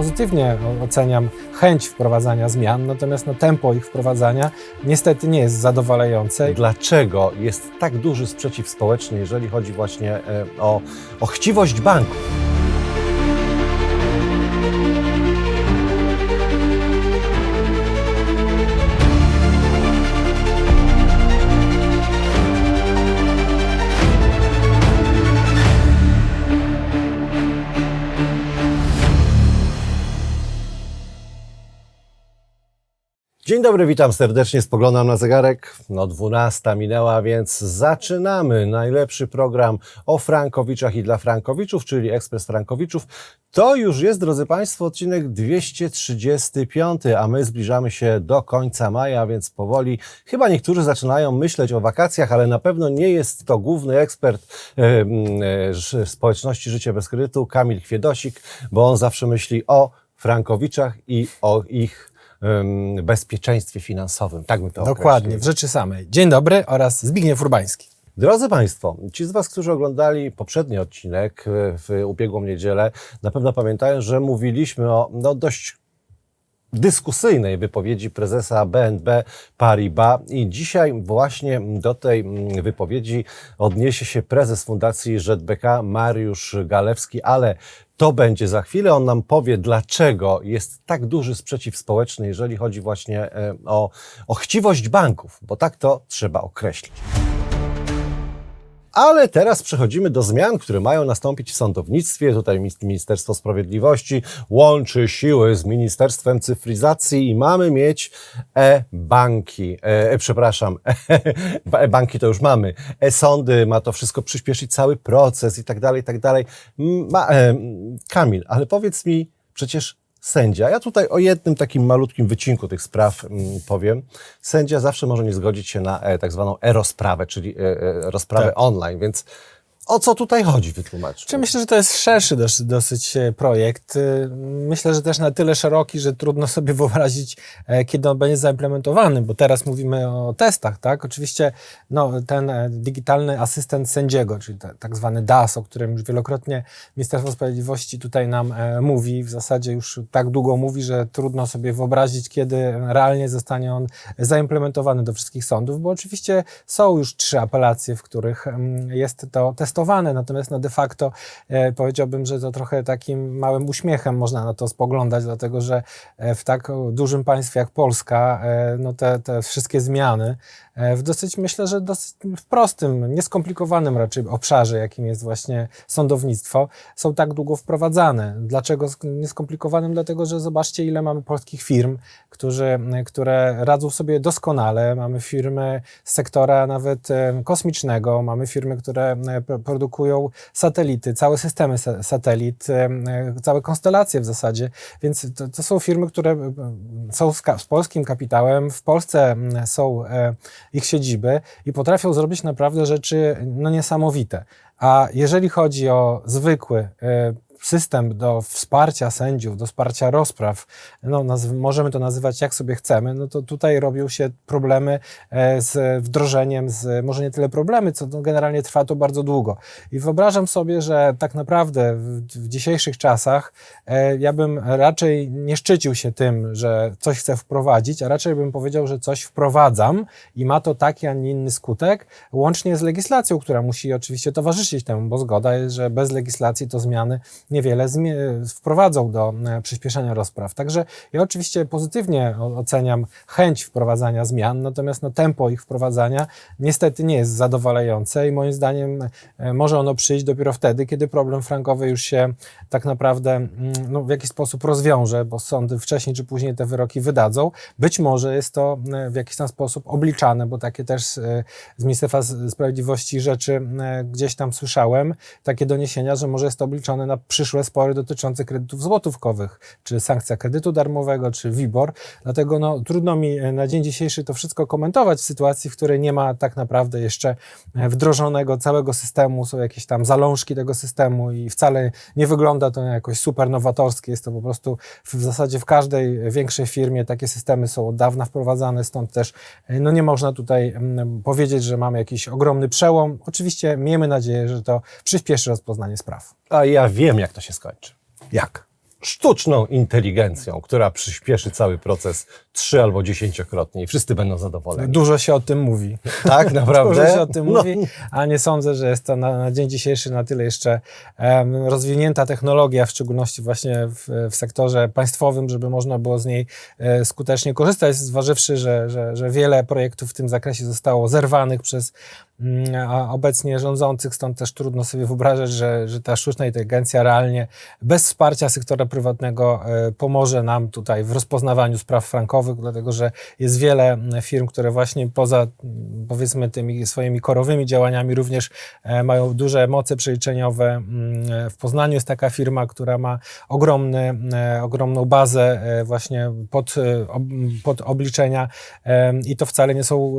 pozytywnie oceniam chęć wprowadzania zmian, natomiast no, tempo ich wprowadzania niestety nie jest zadowalające. Dlaczego jest tak duży sprzeciw społeczny, jeżeli chodzi właśnie e, o, o chciwość banków? Dzień dobry, witam serdecznie. Spoglądam na zegarek. No 12 minęła, więc zaczynamy najlepszy program o Frankowiczach i dla Frankowiczów, czyli Ekspres Frankowiczów. To już jest, drodzy Państwo, odcinek 235, a my zbliżamy się do końca maja, więc powoli chyba niektórzy zaczynają myśleć o wakacjach, ale na pewno nie jest to główny ekspert e, ż- społeczności Życie bez kredytu, Kamil Chwiedosik, bo on zawsze myśli o Frankowiczach i o ich bezpieczeństwie finansowym. Tak bym to Dokładnie, określił. w rzeczy samej. Dzień dobry oraz Zbigniew Urbański. Drodzy Państwo, ci z Was, którzy oglądali poprzedni odcinek e, w ubiegłą niedzielę, na pewno pamiętają, że mówiliśmy o no, dość dyskusyjnej wypowiedzi prezesa BNB Paribas i dzisiaj właśnie do tej mm, wypowiedzi odniesie się prezes Fundacji ZBK Mariusz Galewski, ale to będzie za chwilę. On nam powie, dlaczego jest tak duży sprzeciw społeczny, jeżeli chodzi właśnie e, o, o chciwość banków, bo tak to trzeba określić. Ale teraz przechodzimy do zmian, które mają nastąpić w sądownictwie. Tutaj Ministerstwo Sprawiedliwości łączy siły z Ministerstwem Cyfryzacji i mamy mieć e-banki. E, przepraszam, e-banki to już mamy. E-sądy, ma to wszystko przyspieszyć cały proces i tak dalej, i tak dalej. Ma, e, Kamil, ale powiedz mi, przecież sędzia, ja tutaj o jednym takim malutkim wycinku tych spraw mm, powiem. Sędzia zawsze może nie zgodzić się na e, tak zwaną e-rozprawę, czyli e, e, rozprawę Tak. online, więc o co tutaj chodzi, wytłumacz. Czy myślę, że to jest szerszy dosyć, dosyć e, projekt. Y, Myślę, że też na tyle szeroki, że trudno sobie wyobrazić, e, kiedy on będzie zaimplementowany, bo teraz mówimy o testach, tak? Oczywiście no, ten e, digitalny asystent sędziego, czyli tak zwany DAS, o którym już wielokrotnie Ministerstwo Sprawiedliwości tutaj nam e, mówi, w zasadzie już tak długo mówi, że trudno sobie wyobrazić, kiedy realnie zostanie on zaimplementowany do wszystkich sądów, bo oczywiście są już trzy apelacje, w których mm, jest to testowane, natomiast no de facto e, powiedziałbym, że to trochę takim małym uśmiechem można na to spoglądać, dlatego że e, w tak dużym państwie jak Polska e, no te, te wszystkie zmiany e, w dosyć, myślę, że dosyć w prostym, nieskomplikowanym raczej obszarze, jakim jest właśnie sądownictwo, są tak długo wprowadzane. Dlaczego sk- nieskomplikowanym? Dlatego, że zobaczcie, ile mamy polskich firm, którzy, które radzą sobie doskonale. Mamy firmy z sektora nawet e, kosmicznego, mamy firmy, które e, produkują satelity, całe systemy sa- satelit, całe konstelacje w zasadzie, więc to, to są firmy, które są z, z polskim kapitałem, w Polsce są ich siedziby i potrafią zrobić naprawdę rzeczy no, niesamowite. A jeżeli chodzi o zwykły system do wsparcia sędziów, do wsparcia rozpraw, no, możemy to nazywać jak sobie chcemy, no to tutaj robią się problemy e, z wdrożeniem, z, może nie tyle problemy, co no, generalnie trwa to bardzo długo. I wyobrażam sobie, że tak naprawdę w, w dzisiejszych czasach e, ja bym raczej nie szczycił się tym, że coś chcę wprowadzić, a raczej bym powiedział, że coś wprowadzam i ma to taki, a nie inny skutek, łącznie z legislacją, która musi oczywiście towarzyszyć temu, bo zgoda jest, że bez legislacji to zmiany niewiele wprowadzą do e, przyspieszenia rozpraw. Także ja oczywiście pozytywnie oceniam chęć wprowadzania zmian, natomiast no, tempo ich wprowadzania niestety nie jest zadowalające i moim zdaniem e, może ono przyjść dopiero wtedy, kiedy problem frankowy już się tak naprawdę mm, no, w jakiś sposób rozwiąże, bo sądy wcześniej czy później te wyroki wydadzą. Być może jest to e, w jakiś tam sposób obliczane, bo takie też z Ministerstwa Sprawiedliwości rzeczy gdzieś tam słyszałem, takie doniesienia, że może jest to obliczone na przyszłe spory dotyczące kredytów złotówkowych, czy sankcja kredytu darmowego, czy WIBOR. Dlatego no, trudno mi e, na dzień dzisiejszy to wszystko komentować w sytuacji, w której nie ma tak naprawdę jeszcze e, wdrożonego całego systemu, są jakieś tam zalążki tego systemu i wcale nie wygląda to jakoś super nowatorskie. Jest to po prostu w, zasadzie w każdej większej firmie takie systemy są od dawna wprowadzane, stąd też e, no nie można tutaj powiedzieć, że mamy jakiś ogromny przełom. Oczywiście miejmy nadzieję, że to przyspieszy rozpoznanie spraw. A ja wiem, jak to się skończy. Jak? sztuczną inteligencją, która przyspieszy cały proces trzy albo dziesięciokrotnie i wszyscy będą zadowoleni. Dużo się o tym mówi. Tak, naprawdę? Dużo się o tym No. mówi, a nie sądzę, że jest to na, na dzień dzisiejszy na tyle jeszcze em, rozwinięta technologia, w szczególności właśnie w, w sektorze państwowym, żeby można było z niej e, skutecznie korzystać, zważywszy, że, że, że wiele projektów w tym zakresie zostało zerwanych przez obecnie rządzących, stąd też trudno sobie wyobrażać, że, że ta sztuczna inteligencja realnie bez wsparcia sektora prywatnego e, pomoże nam tutaj w rozpoznawaniu spraw frankowych, dlatego że jest wiele mm, firm, które właśnie poza mm, powiedzmy tymi swoimi korowymi działaniami również e, mają duże moce przeliczeniowe. Mm, W Poznaniu jest taka firma, która ma ogromny, e, ogromną bazę właśnie pod, pod obliczenia i to wcale nie są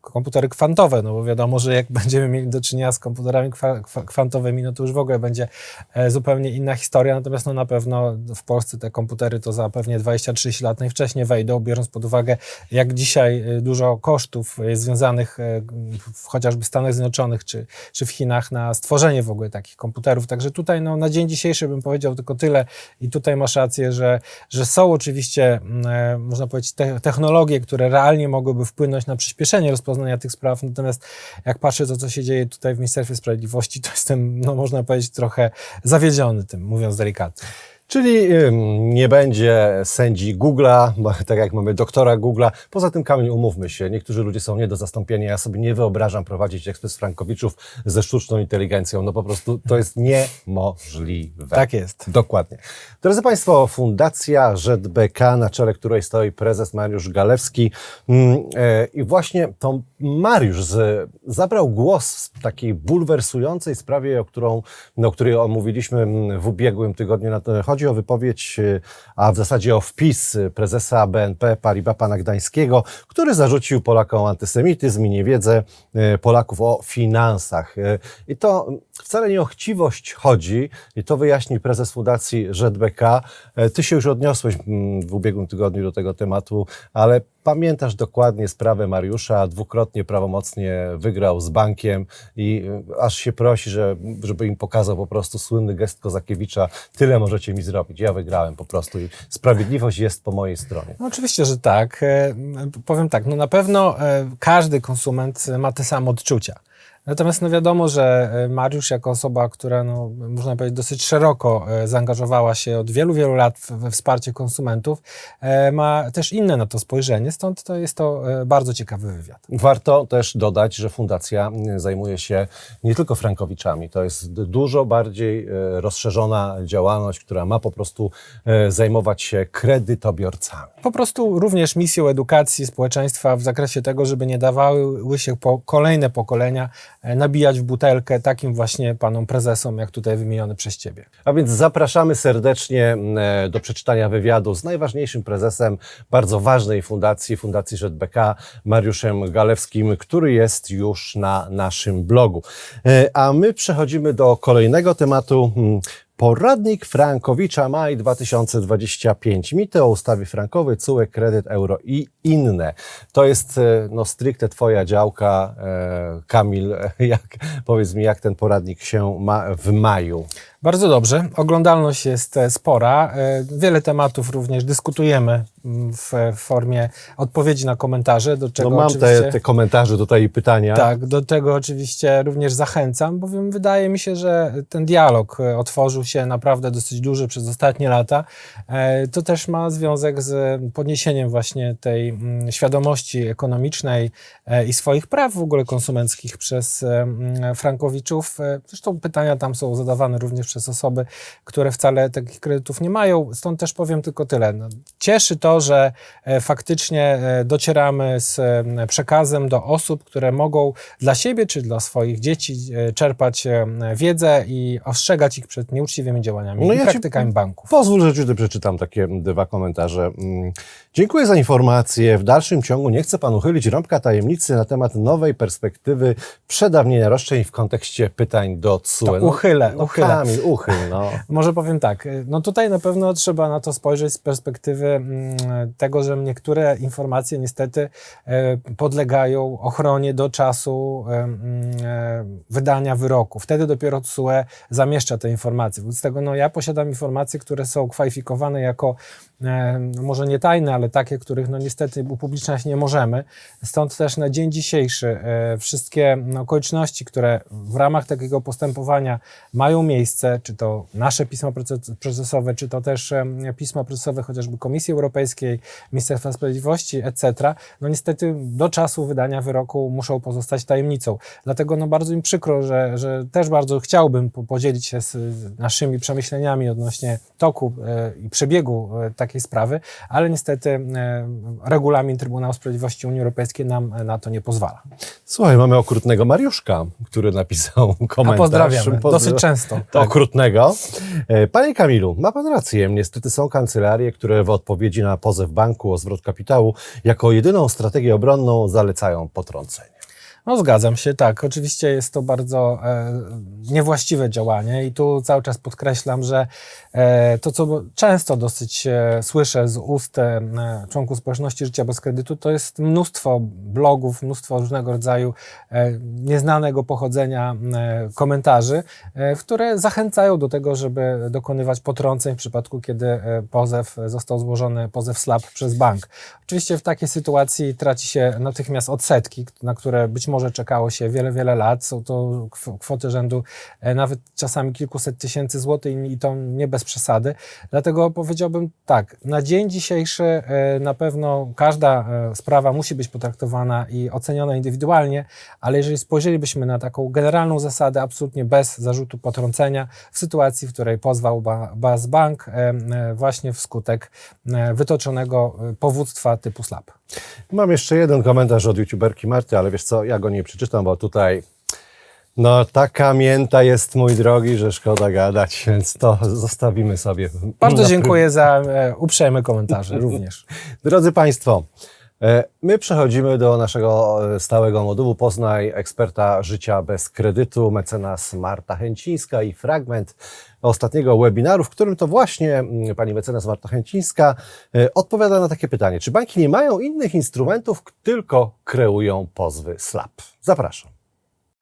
komputery kwantowe, no bo wiadomo, że jak będziemy mieli do czynienia z komputerami kwa, kwa, kwantowymi, no to już w ogóle będzie e, zupełnie inna historia, natomiast no na pewno w Polsce te komputery to za pewnie 20-30 lat najwcześniej wejdą, biorąc pod uwagę, jak dzisiaj e, dużo kosztów jest związanych e, w, chociażby w Stanach Zjednoczonych czy, czy w Chinach na stworzenie w ogóle takich komputerów. Także tutaj no, na dzień dzisiejszy bym powiedział tylko tyle. I tutaj masz rację, że, że są oczywiście, mm, e, można powiedzieć, te, technologie, które realnie mogłyby wpłynąć na przyspieszenie rozpoznania tych spraw, natomiast jak patrzę to, co się dzieje tutaj w Ministerstwie Sprawiedliwości, to jestem, no można powiedzieć, trochę zawiedziony tym, mówiąc delikatnie. Czyli nie będzie sędzi Google'a, tak jak mamy doktora Google'a. Poza tym, Kamil, umówmy się, niektórzy ludzie są nie do zastąpienia. Ja sobie nie wyobrażam prowadzić ekspres Frankowiczów ze sztuczną inteligencją. No po prostu to jest niemożliwe. Tak jest. Dokładnie. Drodzy Państwo, Fundacja ZBK, na czele której stoi prezes Mariusz Galewski. Mm, e, I właśnie to Mariusz z, zabrał głos w takiej bulwersującej sprawie, o, którą, no, o której omówiliśmy mm, w ubiegłym tygodniu. Na to, chodzi o wypowiedź, e, a w zasadzie o wpis e, prezesa BNP Paribas pana Gdańskiego, który zarzucił Polakom antysemityzm i niewiedzę e, Polaków o finansach. I to wcale nie o chciwość chodzi, i to wyjaśni prezes Fundacji ZBK. Ty się już odniosłeś mm, w ubiegłym tygodniu do tego tematu, ale pamiętasz dokładnie sprawę Mariusza, dwukrotnie prawomocnie wygrał z bankiem i e, aż się prosi, że, żeby im pokazał po prostu słynny gest Kozakiewicza, tyle możecie mi zrobić, ja wygrałem po prostu i sprawiedliwość jest po mojej stronie. No oczywiście, że tak. E, Powiem tak, no na pewno e, każdy konsument ma te same odczucia. Natomiast no wiadomo, że e, Mariusz jako osoba, która no, można powiedzieć dosyć szeroko e, zaangażowała się od wielu, wielu lat w- we wsparcie konsumentów, e, ma też inne na to spojrzenie, stąd to jest to bardzo ciekawy wywiad. Warto też dodać, że fundacja zajmuje się nie tylko frankowiczami. To jest dużo bardziej rozszerzona działalność, która ma po prostu zajmować się kredytobiorcami. Po prostu również misją edukacji społeczeństwa w zakresie tego, żeby nie dawały się po kolejne pokolenia nabijać w butelkę takim właśnie panom prezesom, jak tutaj wymieniony przez ciebie. A więc zapraszamy serdecznie e, do przeczytania wywiadu z najważniejszym prezesem bardzo ważnej fundacji, Fundacji ZBK, Mariuszem Galewskim, który jest już na naszym blogu. E, A my przechodzimy do kolejnego tematu. Poradnik Frankowicza maj 2025. Mity o ustawie frankowej, CUE, kredyt, euro i inne. To jest e, no, stricte Twoja działka, e, Kamil. Jak, powiedz mi, jak ten poradnik się ma w maju? Bardzo dobrze. Oglądalność jest e, spora. Wiele tematów również dyskutujemy w formie odpowiedzi na komentarze, do czego No mam te, te komentarze tutaj i pytania. Tak, do tego oczywiście również zachęcam, bowiem wydaje mi się, że ten dialog e, otworzył się naprawdę dosyć duży przez ostatnie lata. E, To też ma związek z podniesieniem właśnie tej mm, świadomości ekonomicznej e, i swoich praw w ogóle konsumenckich przez mm, Frankowiczów. Zresztą pytania tam są zadawane również przez osoby, które wcale takich kredytów nie mają. Stąd też powiem tylko tyle. No, Cieszy to, że e, faktycznie e, docieramy z e, przekazem do osób, które mogą dla siebie czy dla swoich dzieci czerpać wiedzę i ostrzegać ich przed nieuczciwymi działaniami No i ja praktykami banków. Pozwól, że przeczytam takie dwa komentarze. Mm. Dziękuję za informację. W dalszym ciągu nie chcę Pan uchylić rąbka tajemnicy na temat nowej perspektywy przedawnienia roszczeń w kontekście pytań do CUE. To uchylę, no, uchylę. Kamil, uchyl, no. Może powiem tak, no tutaj na pewno trzeba na to spojrzeć z perspektywy mm, tego, że niektóre informacje niestety e, podlegają ochronie do czasu e, e, wydania wyroku. Wtedy dopiero TSUE zamieszcza te informacje. Wobec tego no, ja posiadam informacje, które są kwalifikowane jako e, no, może nie tajne, ale takie, których no niestety upubliczniać nie możemy. Stąd też na dzień dzisiejszy e, wszystkie no, okoliczności, które w ramach takiego postępowania mają miejsce, czy to nasze pismo proces- procesowe, czy to też pismo procesowe chociażby Komisji Europejskiej, Ministerstwa Sprawiedliwości, etc., no niestety do czasu wydania wyroku muszą pozostać tajemnicą. Dlatego no bardzo mi przykro, że, że też bardzo chciałbym po- podzielić się z naszymi przemyśleniami odnośnie toku e, i przebiegu e, takiej sprawy, ale niestety e, regulamin Trybunału Sprawiedliwości Unii Europejskiej nam na to nie pozwala. Słuchaj, mamy okrutnego Mariuszka, który napisał komentarz. A pozdrawiamy, Pozdra- dosyć często. Tak. Okrutnego. E, Panie Kamilu, ma pan rację. Niestety są kancelarie, które w odpowiedzi na pozew banku o zwrot kapitału jako jedyną strategię obronną zalecają potrącenie. No zgadzam się, tak. Oczywiście jest to bardzo e, niewłaściwe działanie i tu cały czas podkreślam, że e, to, co często dosyć e, słyszę z ust e, członków społeczności życia bez kredytu, to jest mnóstwo blogów, mnóstwo różnego rodzaju e, nieznanego pochodzenia e, komentarzy, e, które zachęcają do tego, żeby dokonywać potrąceń w przypadku, kiedy e, pozew został złożony, pozew SLAP przez bank. Oczywiście w takiej sytuacji traci się natychmiast odsetki, na które być może czekało się wiele, wiele lat. Są to kw- kwoty rzędu e, nawet czasami kilkuset tysięcy złotych i to nie bez przesady. Dlatego powiedziałbym tak, na dzień dzisiejszy e, na pewno każda e, sprawa musi być potraktowana i oceniona indywidualnie, ale jeżeli spojrzelibyśmy na taką generalną zasadę absolutnie bez zarzutu potrącenia w sytuacji, w której pozwał ba- Was bank właśnie wskutek wytoczonego powództwa typu SLAP. Mam jeszcze jeden komentarz od youtuberki Marty, ale wiesz co, ja go nie przeczytam, bo tutaj no taka mięta jest, mój drogi, że szkoda gadać, więc to zostawimy sobie. Bardzo dziękuję za e, uprzejme komentarze również. Drodzy Państwo, e, my przechodzimy do naszego e, stałego modułu Poznaj eksperta życia bez kredytu, mecenas Marta Chęcińska i fragment ostatniego webinaru, w którym to właśnie mm, pani mecenas Marta Chęcińska e, odpowiada na takie pytanie, czy banki nie mają innych instrumentów, tylko kreują pozwy SLAP? Zapraszam.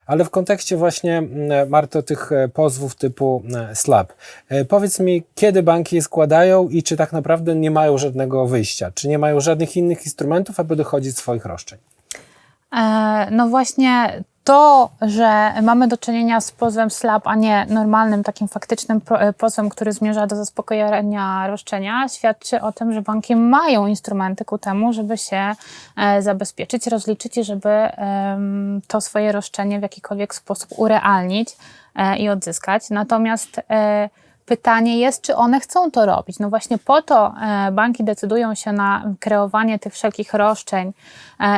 Ale w kontekście właśnie, mm, Marto, tych e, pozwów typu e, SLAP, powiedz mi, kiedy banki je składają i czy tak naprawdę nie mają żadnego wyjścia? Czy nie mają żadnych innych instrumentów, aby dochodzić swoich roszczeń? No właśnie to, że mamy do czynienia z pozwem SLAP, a nie normalnym takim faktycznym e, pozwem, który zmierza do zaspokojenia roszczenia, świadczy o tym, że banki mają instrumenty ku temu, żeby się e, zabezpieczyć, rozliczyć i żeby to swoje roszczenie w jakikolwiek sposób urealnić e, i odzyskać. Natomiast Pytanie jest, czy one chcą to robić. No właśnie po to banki decydują się na kreowanie tych wszelkich roszczeń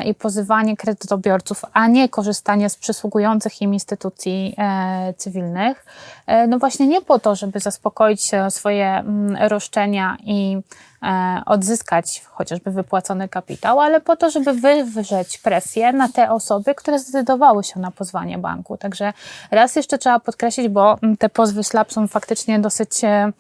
i pozywanie kredytobiorców, a nie korzystanie z przysługujących im instytucji e, cywilnych. E, no właśnie nie po to, żeby zaspokoić e, swoje mm, roszczenia i e, odzyskać chociażby wypłacony kapitał, ale po to, żeby wywrzeć presję na te osoby, które zdecydowały się na pozwanie banku. Także raz jeszcze trzeba podkreślić, bo mm, te pozwy SLAP są faktycznie dosyć e,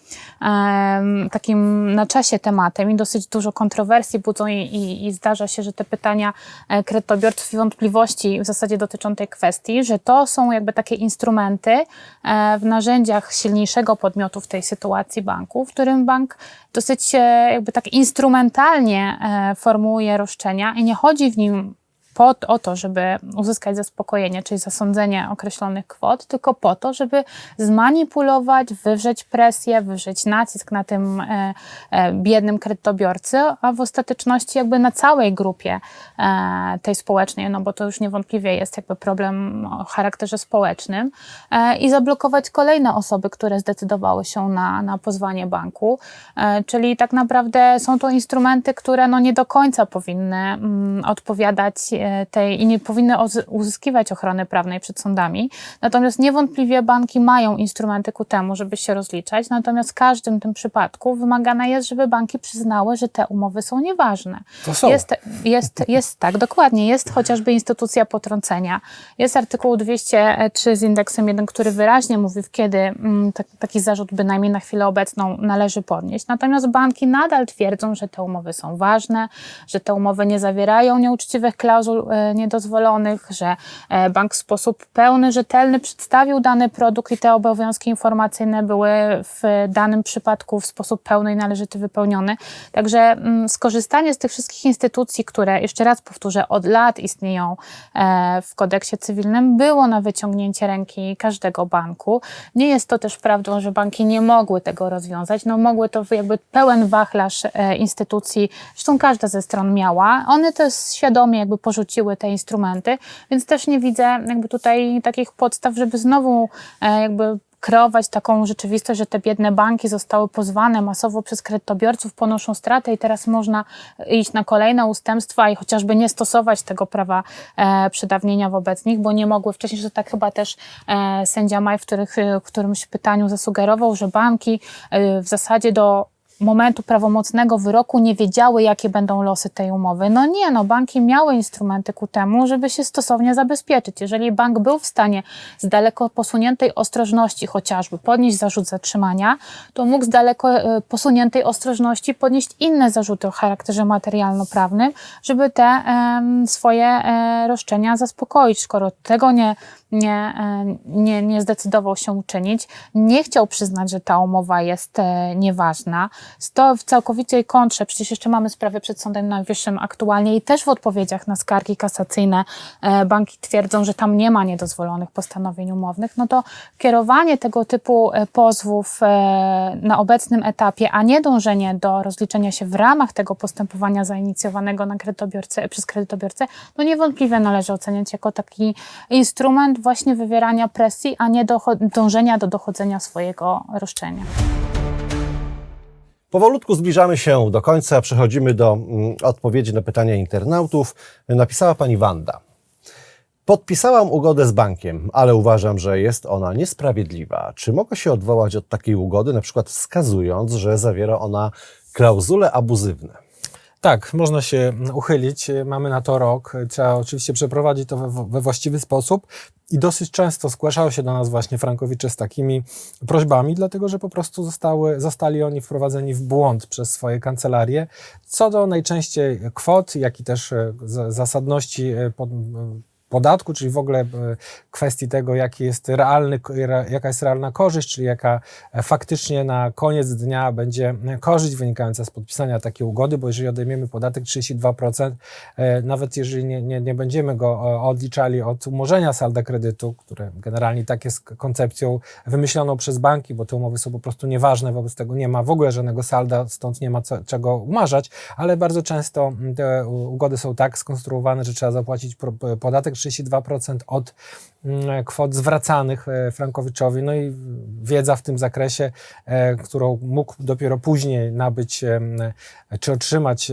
takim na czasie tematem i dosyć dużo kontrowersji budzą i, i, i zdarza się, że te pytania e, kredytobiorców i wątpliwości w zasadzie dotyczą tej kwestii, że to są jakby takie instrumenty e, w narzędziach silniejszego podmiotu w tej sytuacji banku, w którym bank dosyć jakby tak instrumentalnie e, formułuje roszczenia i nie chodzi w nim po, o to, żeby uzyskać zaspokojenie, czyli zasądzenie określonych kwot, tylko po to, żeby zmanipulować, wywrzeć presję, wywrzeć nacisk na tym e, e, biednym kredytobiorcy, a w ostateczności jakby na całej grupie e, tej społecznej, no bo to już niewątpliwie jest jakby problem o charakterze społecznym e, i zablokować kolejne osoby, które zdecydowały się na, na pozwanie banku, e, czyli tak naprawdę są to instrumenty, które no nie do końca powinny mm, odpowiadać e, tej i nie powinny uzyskiwać ochrony prawnej przed sądami. Natomiast niewątpliwie banki mają instrumenty ku temu, żeby się rozliczać. Natomiast w każdym tym przypadku wymagane jest, żeby banki przyznały, że te umowy są nieważne. To są. Jest, jest, jest tak, dokładnie. Jest chociażby instytucja potrącenia. Jest artykuł 203 z indeksem 1, który wyraźnie mówi, kiedy mm, tak, taki zarzut bynajmniej na chwilę obecną należy podnieść. Natomiast banki nadal twierdzą, że te umowy są ważne, że te umowy nie zawierają nieuczciwych klauzul e, niedozwolonych, że e, bank w sposób pełny, rzetelny przedstawił dany produkt i te obowiązki informacyjne były w danym przypadku w sposób pełny i należyty wypełnione. Także mm, skorzystanie z tych wszystkich instytucji, które, jeszcze raz powtórzę, od lat istnieją e, w kodeksie cywilnym, było na wyciągnięcie ręki każdego banku. Nie jest to też prawdą, że banki nie mogły tego rozwiązać. No mogły to jakby pełen wachlarz e, instytucji, zresztą każda ze stron miała. One też świadomie jakby porzuciły te instrumenty, więc też nie widzę jakby tutaj takich podstaw, żeby znowu e, jakby kreować taką rzeczywistość, że te biedne banki zostały pozwane masowo przez kredytobiorców, ponoszą straty i teraz można iść na kolejne ustępstwa i chociażby nie stosować tego prawa e, przedawnienia wobec nich, bo nie mogły. Wcześniej, że tak chyba też e, sędzia Maj w, których, e, w którymś pytaniu zasugerował, że banki e, w zasadzie do momentu prawomocnego wyroku nie wiedziały, jakie będą losy tej umowy. No nie, no banki miały instrumenty ku temu, żeby się stosownie zabezpieczyć. Jeżeli bank był w stanie z daleko posuniętej ostrożności chociażby podnieść zarzut zatrzymania, to mógł z daleko e, posuniętej ostrożności podnieść inne zarzuty o charakterze materialno-prawnym, żeby te em, swoje e, roszczenia zaspokoić. Skoro tego nie, nie, e, nie, nie zdecydował się uczynić, nie chciał przyznać, że ta umowa jest e, nieważna, to w całkowitej kontrze, przecież jeszcze mamy sprawę przed Sądem Najwyższym aktualnie i też w odpowiedziach na skargi kasacyjne e, banki twierdzą, że tam nie ma niedozwolonych postanowień umownych, no to kierowanie tego typu pozwów na obecnym etapie, a nie dążenie do rozliczenia się w ramach tego postępowania zainicjowanego na kredytobiorcę, przez kredytobiorcę, no niewątpliwie należy oceniać jako taki instrument właśnie wywierania presji, a nie dążenia do dochodzenia swojego roszczenia. Powolutku zbliżamy się do końca, przechodzimy do mm, odpowiedzi na pytania internautów. Napisała pani Wanda. Podpisałam ugodę z bankiem, ale uważam, że jest ona niesprawiedliwa. Czy mogę się odwołać od takiej ugody, na przykład wskazując, że zawiera ona klauzule abuzywne? Tak, można się uchylić. Mamy na to rok. Trzeba oczywiście przeprowadzić to we, we właściwy sposób. I dosyć często zgłaszały się do nas właśnie frankowicze z takimi prośbami, dlatego że po prostu zostały, zostali oni wprowadzeni w błąd przez swoje kancelarie. Co do najczęściej kwot, jak i też e, zasadności e, podatku, czyli w ogóle e, kwestii tego, jaki jest realny, re- jaka jest realna korzyść, czyli jaka e, faktycznie na koniec dnia będzie e, korzyść wynikająca z podpisania takiej ugody, bo jeżeli odejmiemy podatek 32%, e, nawet jeżeli nie, nie, nie będziemy go odliczali od umorzenia salda kredytu, które generalnie tak jest koncepcją wymyśloną przez banki, bo te umowy są po prostu nieważne, wobec tego nie ma w ogóle żadnego salda, stąd nie ma co, czego umarzać, ale bardzo często te ugody są tak skonstruowane, że trzeba zapłacić podatek 32% od mm, kwot zwracanych e, Frankowiczowi. No i wiedza w tym zakresie, e, którą mógł dopiero później nabyć em, czy otrzymać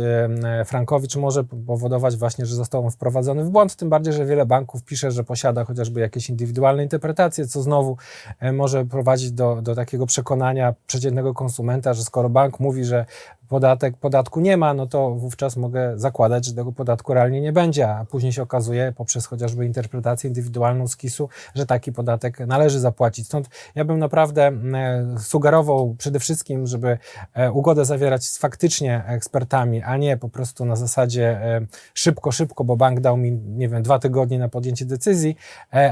Frankowicz, może powodować właśnie, że został on wprowadzony w błąd. Tym bardziej, że wiele banków pisze, że posiada chociażby jakieś indywidualne interpretacje, co znowu e, może prowadzić do, do takiego przekonania przeciętnego konsumenta, że skoro bank mówi, że podatek, podatku nie ma, no to wówczas mogę zakładać, że tego podatku realnie nie będzie, a później się okazuje poprzez chociażby interpretację indywidualną z KIS-u, że taki podatek należy zapłacić. Stąd ja bym naprawdę e, sugerował przede wszystkim, żeby e, ugodę zawierać z faktycznie ekspertami, a nie po prostu na zasadzie e, szybko, szybko, bo bank dał mi, nie wiem, dwa tygodnie na podjęcie decyzji,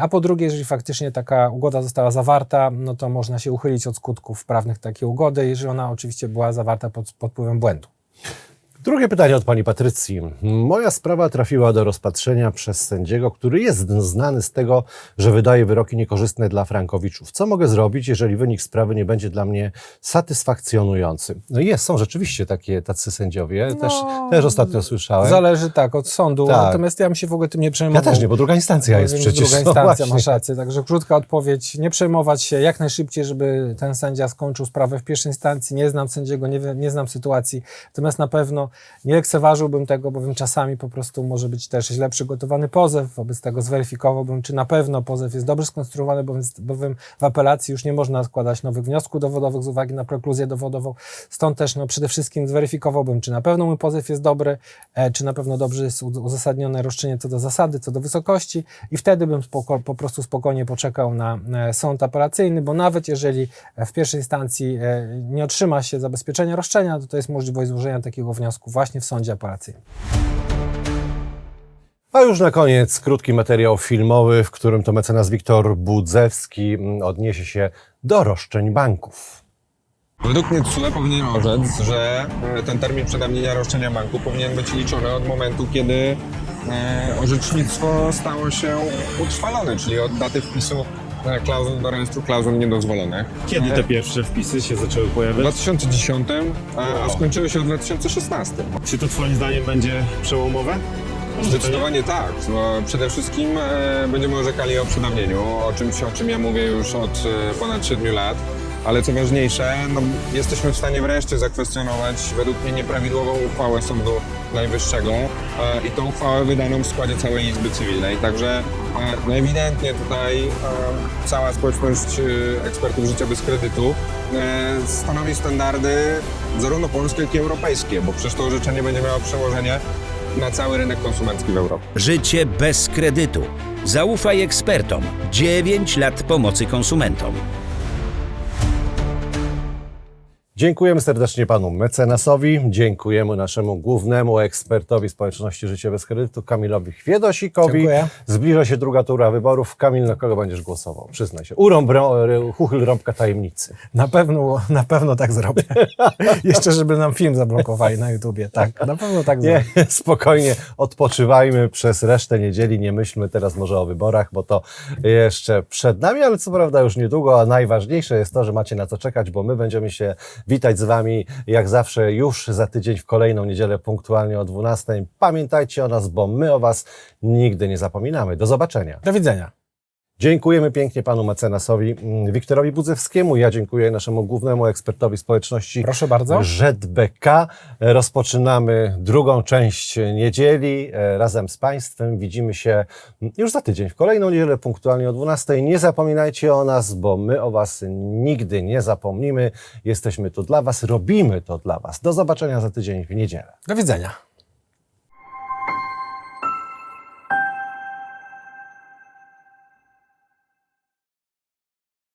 a po drugie, jeżeli faktycznie taka ugoda została zawarta, no to można się uchylić od skutków prawnych takiej ugody, jeżeli ona oczywiście była zawarta pod, pod byłem błędu. Drugie pytanie od pani Patrycji. Moja sprawa trafiła do rozpatrzenia przez sędziego, który jest znany z tego, że wydaje wyroki niekorzystne dla Frankowiczów. Co mogę zrobić, jeżeli wynik sprawy nie będzie dla mnie satysfakcjonujący? No jest, są rzeczywiście takie, tacy sędziowie. Też, też ostatnio słyszałem. Zależy tak od sądu, Tak. natomiast ja bym się w ogóle tym nie przejmował. Ja też nie, bo druga instancja jest przecież. Druga no instancja, właśnie. masz rację. Także krótka odpowiedź, nie przejmować się jak najszybciej, żeby ten sędzia skończył sprawę w pierwszej instancji. Nie znam sędziego, nie, nie znam sytuacji, natomiast na pewno nie lekceważyłbym tego, bowiem czasami po prostu może być też źle przygotowany pozew, wobec tego zweryfikowałbym, czy na pewno pozew jest dobrze skonstruowany, bowiem, w apelacji już nie można składać nowych wniosków dowodowych z uwagi na prekluzję dowodową, stąd też no, przede wszystkim zweryfikowałbym, czy na pewno mój pozew jest dobry, e, czy na pewno dobrze jest uzasadnione roszczenie co do zasady, co do wysokości. I wtedy bym spoko, po prostu spokojnie poczekał na e, sąd apelacyjny, bo nawet jeżeli e, w pierwszej instancji nie otrzyma się zabezpieczenia roszczenia, to to jest możliwość złożenia takiego wniosku właśnie w sądzie apelacyjnym. A już na koniec krótki materiał filmowy, w którym to mecenas Wiktor Budzewski mm, odniesie się do roszczeń banków. Według mnie TSUE powinien orzec, że e, ten termin przedawnienia roszczenia banku powinien być liczony od momentu, kiedy e, orzecznictwo stało się utrwalone, czyli od daty wpisu e, klauzul do rejestru klauzul niedozwolonych. Kiedy te pierwsze wpisy się zaczęły W pojawiać? 2010, e, a skończyły się w 2016. Czy to Twoim zdaniem będzie przełomowe? Zdecydowanie tak. No, przede wszystkim e, będziemy orzekali o przedawnieniu, o czymś, o czym ja mówię już od e, ponad 7 lat. Ale co ważniejsze, no, jesteśmy w stanie wreszcie zakwestionować według mnie nieprawidłową uchwałę Sądu Najwyższego e, i tą uchwałę wydaną w składzie całej Izby Cywilnej. Także e, no, ewidentnie tutaj e, cała społeczność ekspertów życia bez kredytu stanowi standardy zarówno polskie, jak i europejskie, bo przecież to orzeczenie będzie miało przełożenie na cały rynek konsumencki w Europie. Życie bez kredytu. Zaufaj ekspertom. 9 lat pomocy konsumentom. Dziękujemy serdecznie panu mecenasowi, dziękujemy naszemu głównemu ekspertowi społeczności Życie bez kredytu, Kamilowi Chwiedosikowi. Dziękuję. Zbliża się druga tura wyborów. Kamil, na kogo będziesz głosował? Przyznaj się. Urąb, rą- chuchyl rąbka tajemnicy. Na pewno, na pewno tak zrobię. Jeszcze, żeby nam film zablokowali na YouTubie. Tak, na pewno tak zrobię. Nie, spokojnie odpoczywajmy przez resztę niedzieli. Nie myślmy teraz może o wyborach, bo to jeszcze przed nami, ale co prawda już niedługo. A najważniejsze jest to, że macie na co czekać, bo my będziemy się witać z Wami jak zawsze już za tydzień w kolejną niedzielę punktualnie o 12. Pamiętajcie o nas, bo my o Was nigdy nie zapominamy. Do zobaczenia. Do widzenia. Dziękujemy pięknie panu mecenasowi mm, Wiktorowi Budzewskiemu. Ja dziękuję naszemu głównemu ekspertowi społeczności Proszę bardzo. ZBK. Rozpoczynamy drugą część niedzieli e, razem z Państwem. Widzimy się już za tydzień, w kolejną niedzielę, punktualnie o 12. Nie zapominajcie o nas, bo my o Was nigdy nie zapomnimy. Jesteśmy tu dla Was, robimy to dla Was. Do zobaczenia za tydzień w niedzielę. Do widzenia.